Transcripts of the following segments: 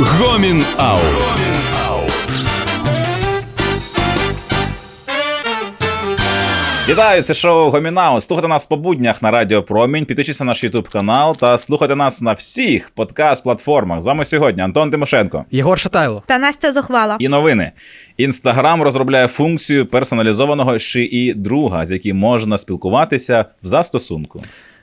Гомін Аут. Вітаю, це шоу Гомінау. Слухайте нас по буднях на Радіо Промінь, підпишіться на наш Ютуб канал та слухайте нас на всіх подкаст-платформах. З вами сьогодні Антон Тимошенко. Єгор Шатайло. Та Настя зухвала. І новини. Інстаграм розробляє функцію персоналізованого шиї друга, з яким можна спілкуватися в застосунку.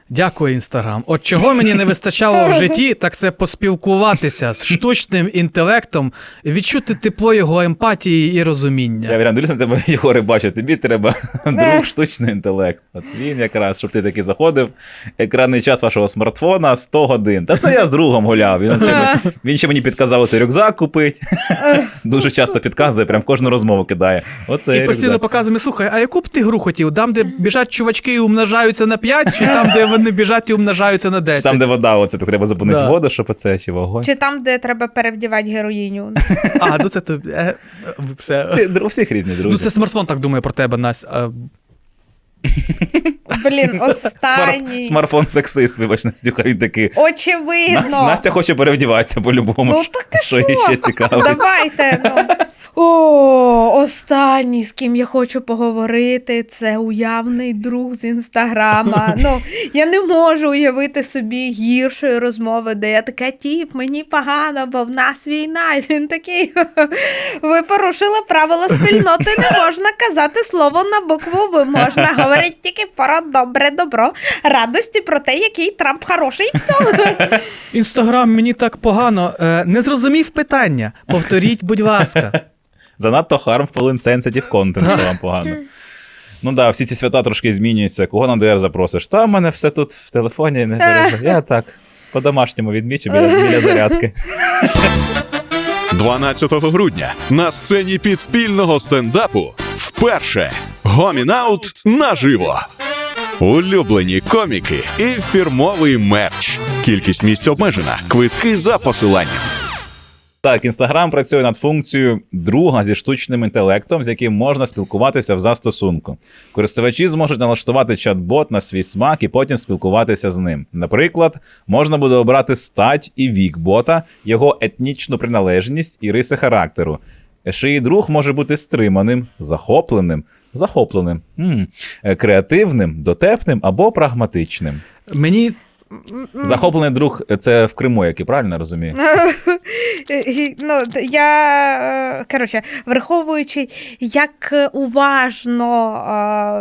Дякую, інстаграм. От чого мені не вистачало в житті, так це поспілкуватися з штучним інтелектом, відчути тепло його емпатії і Я розуміння. прям дивлюсь на тебе, Єгоре, бачу, тобі треба друг штучний інтелект. От він якраз, щоб ти таки заходив, екранний час вашого смартфона 100 годин. Та це я з другом гуляв. Він ще, він ще мені підказав оцей рюкзак купити. Дуже часто підказує, прям кожну розмову кидає. Оце І постійно показує, слухай, а яку б ти гру хотів? Там, де біжать чувачки і умножаються на 5, чи там, де вони біжать і умножаються на 10? Там, де вода, оце так треба зупинити Да. воду, щоб оце чи вогонь. Чи там, де треба перевдівати героїню? А, ну це то. Е, все. Ти, у всіх різні друзі. Ну, це смартфон так думає про тебе, Настя. А, Блін, Смар... останній. Смартфон сексист, вибач, Настюха, він такий. Очевидно. Настя, хоче перевдіватися по-любому. Ну так а що що? їй ще цікаво. Давайте. Ну. О, останній, з ким я хочу поговорити, це уявний друг з інстаграма. Ну, я не можу уявити собі гіршої розмови, де я така тіп, мені погано, бо в нас війна. І він такий. Ви порушили правила спільноти, не можна казати слово на букву Ви. Можна говорити тільки про добре добро, радості про те, який Трамп хороший, і все. Інстаграм мені так погано. Е, не зрозумів питання. Повторіть, будь ласка. Занадто harmful insensitive content, що вам погано. Ну так, да, всі ці свята трошки змінюються. Кого на ДР запросиш? Та в мене все тут в телефоні не береже. Я так. По-домашньому відмічу біля, біля зарядки. 12 грудня на сцені підпільного стендапу вперше Гомін Аут наживо. Улюблені коміки і фірмовий мерч. Кількість місць обмежена. Квитки за посиланням. Так, інстаграм працює над функцією друга зі штучним інтелектом, з яким можна спілкуватися в застосунку. Користувачі зможуть налаштувати чат-бот на свій смак і потім спілкуватися з ним. Наприклад, можна буде обрати стать і вік бота, його етнічну приналежність і риси характеру. Шиї друг може бути стриманим, захопленим, захопленим, м, е, креативним, дотепним або прагматичним. Мені Захоплений друг це в Криму, як і правильно розумію. Ну, я, е, коротше, враховуючи, як уважно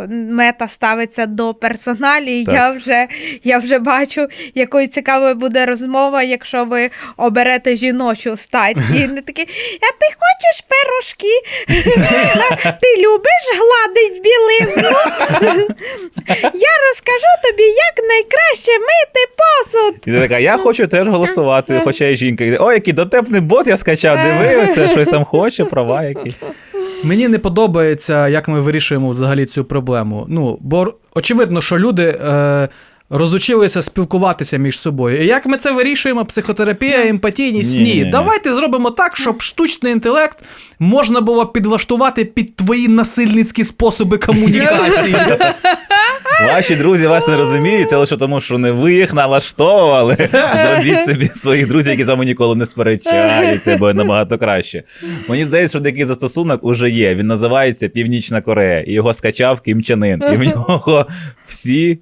е, мета ставиться до персоналій, Так. я вже, я вже бачу, якою цікавою буде розмова, якщо ви оберете жіночу стать. І не такі, а ти хочеш пирожки? Ти любиш гладить білизну? Я розкажу тобі, як найкраще мити посуд. І ти така, я хочу теж голосувати, хоча і жінка. йде. О, який дотепний бот я скачав, дивився, щось там хоче, права якісь. Мені не подобається, як ми вирішуємо взагалі цю проблему. Ну, бо очевидно, що люди е, розучилися спілкуватися між собою. І як ми це вирішуємо? Психотерапія, емпатійність? Ні. Давайте зробимо так, щоб штучний інтелект можна було підлаштувати під твої насильницькі способи комунікації. Ваші друзі вас не розуміють, це лише тому, що не ви їх налаштовували. Зробіть собі своїх друзів, які з вами ніколи не сперечаються, бо набагато краще. Мені здається, що такий застосунок уже є. Він називається Північна Корея, і його скачав Кім Чен Ін. І в нього всі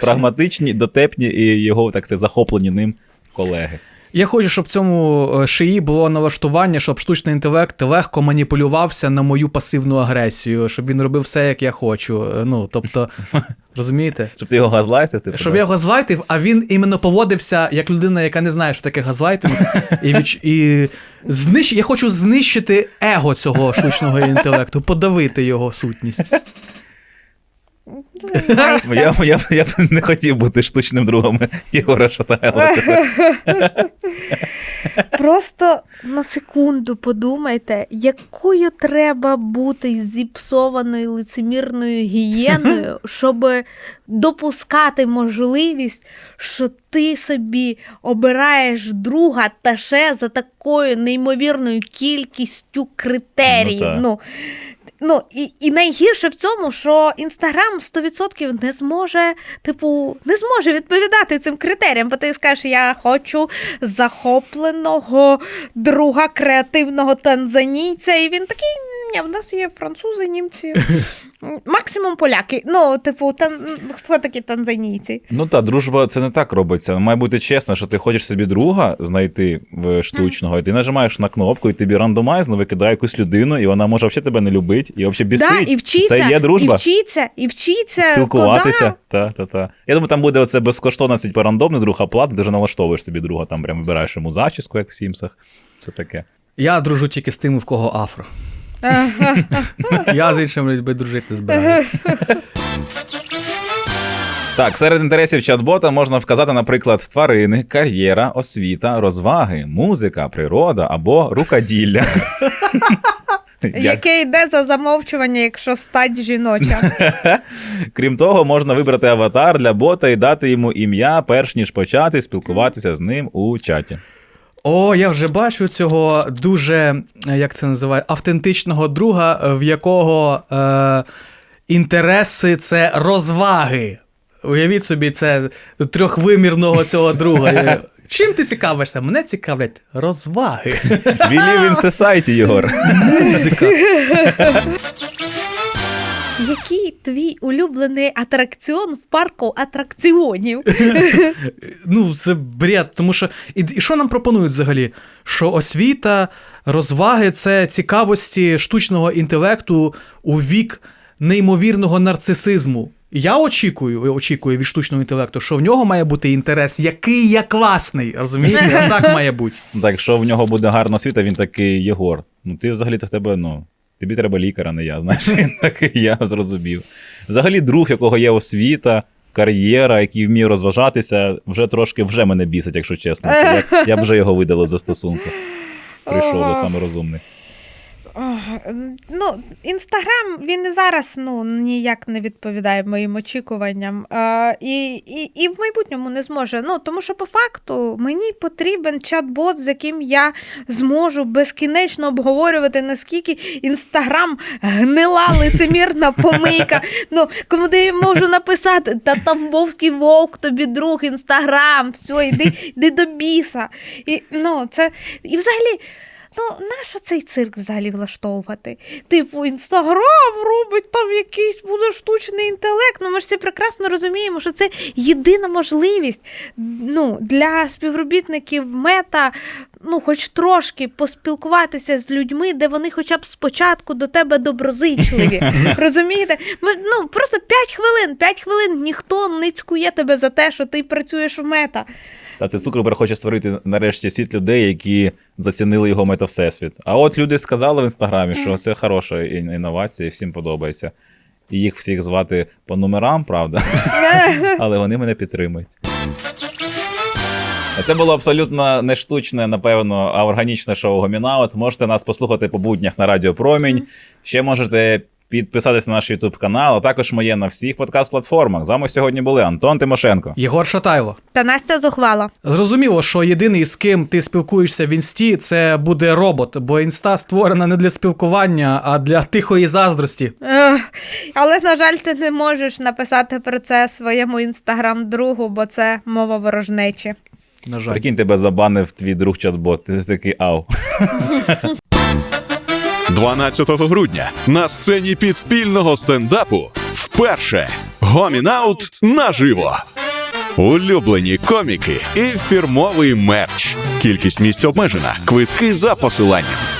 прагматичні, дотепні і його так сказати, захоплені ним колеги. Я хочу, щоб в цьому е, шиї було налаштування, щоб штучний інтелект легко маніпулювався на мою пасивну агресію, щоб він робив все, як я хочу. Е, Ну, тобто, розумієте? Щоб ти його газлайтив, типу, Щоб я його газлайтив, а він іменно поводився як людина, яка не знає, що таке газлайтинг. І, відч... і знищ... я хочу знищити его цього штучного інтелекту, подавити його сутність. Я, я, я б не хотів бути штучним другом Єгора Шатайла. Просто на секунду подумайте, якою треба бути зіпсованою лицемірною гієною, щоб допускати можливість, що ти собі обираєш друга та ще за такою неймовірною кількістю критеріїв. Ну. Ну, і, і найгірше в цьому, що Інстаграм 100% не зможе, типу, не зможе відповідати цим критеріям, бо ти скажеш, я хочу захопленого друга креативного танзанійця, і він такий. Ні, в нас є французи, німці, максимум поляки. Ну, типу, тан... хто такі танзанійці? Ну та дружба це не так робиться. Має бути чесно, що ти хочеш собі друга знайти в штучного, і ти нажимаєш на кнопку, і тобі рандомайзно викидає якусь людину, і вона може взагалі тебе не любить, і взагалі бісить. Да, і вчиться, це є дружба. і вчиться, і вчиться Спілкуватися. Та, та, та. Я думаю, там буде оце безкоштовно типу, рандомний друг, а платний, ти вже налаштовуєш собі друга, там прям вибираєш йому зачіску, як в Сімсах. Це таке. Я дружу тільки з тими, в кого афро. Я з іншими людьми дружити збираюся. Так, серед інтересів чат-бота можна вказати, наприклад, тварини, кар'єра, освіта, розваги, музика, природа або рукоділля. Яке йде за замовчування, якщо стать жіноча. Крім того, можна вибрати аватар для бота і дати йому ім'я, перш ніж почати спілкуватися з ним у чаті. О, я вже бачу цього дуже, е, як це називає, автентичного друга, е, в якого е, інтереси це розваги. Уявіть собі, це трьохвимірного цього друга. Чим ти цікавишся? Мене цікавлять розваги. Live in society, Єгор. Музика. Який твій улюблений атракціон в парку атракціонів? Ну, це бред, тому що. І, і що нам пропонують взагалі? Що освіта, розваги це цікавості штучного інтелекту у вік неймовірного нарцисизму. Я очікую, очікую від штучного інтелекту, що в нього має бути інтерес, який я класний. Розумієте? Так має бути. Так, якщо в нього буде гарна освіта, він такий Єгор. Ну ти взагалі-то в тебе, ну. Тобі треба лікаря, не я. Знаєш, він такий, я зрозумів. Взагалі, друг, якого є освіта, кар'єра, який вміє розважатися, вже трошки вже мене бісить, якщо чесно. Я, я б вже його видалив за стосунку. Прийшов до саме розумний. Ну, інстаграм він і зараз ну, ніяк не відповідає моїм очікуванням. А, і, і, і в майбутньому не зможе. Ну, тому що по факту мені потрібен чат-бот, з яким я зможу безкінечно обговорювати, наскільки інстаграм гнила лицемірна помийка. Ну, кому я можу написати, та там вовський вовк, тобі друг, інстаграм, все, йди, йди до біса. І, ну, це, і взагалі. Ну, нащо цей цирк взагалі влаштовувати? Типу, інстаграм робить там якийсь буде штучний інтелект. Ну, ми ж всі прекрасно розуміємо, що це єдина можливість ну, для співробітників мета, ну, хоч трошки поспілкуватися з людьми, де вони хоча б спочатку до тебе доброзичливі. Розумієте? Ми, ну, просто 5 хвилин, 5 хвилин ніхто не цькує тебе за те, що ти працюєш в мета. Та це Цукерберг хоче створити нарешті світ людей, які зацінили його метавсесвіт. А от люди сказали в інстаграмі, що це хороша інновація, і всім подобається. І їх всіх звати по номерам, правда, але вони мене підтримують. А Це було абсолютно не штучне, напевно, а органічне шоу Гомінаут. Можете нас послухати по буднях на Радіо Промінь. Ще можете підписатись на наш YouTube канал, а також моє на всіх подкаст-платформах. З вами сьогодні були Антон Тимошенко. Єгор Шатайло. Та Настя зухвала. Зрозуміло, що єдиний, з ким ти спілкуєшся в інсті, це буде робот, бо інста створена не для спілкування, а для тихої заздрості. Ех, Але, на жаль, ти не можеш написати про це своєму інстаграм-другу, бо це мова ворожнечі. На жаль. Прикинь, тебе забанив твій друг чат-бот. Ти такий ау. 12 грудня на сцені підпільного стендапу вперше Гомінаут наживо. Улюблені коміки і фірмовий мерч. Кількість місць обмежена. Квитки за посиланням.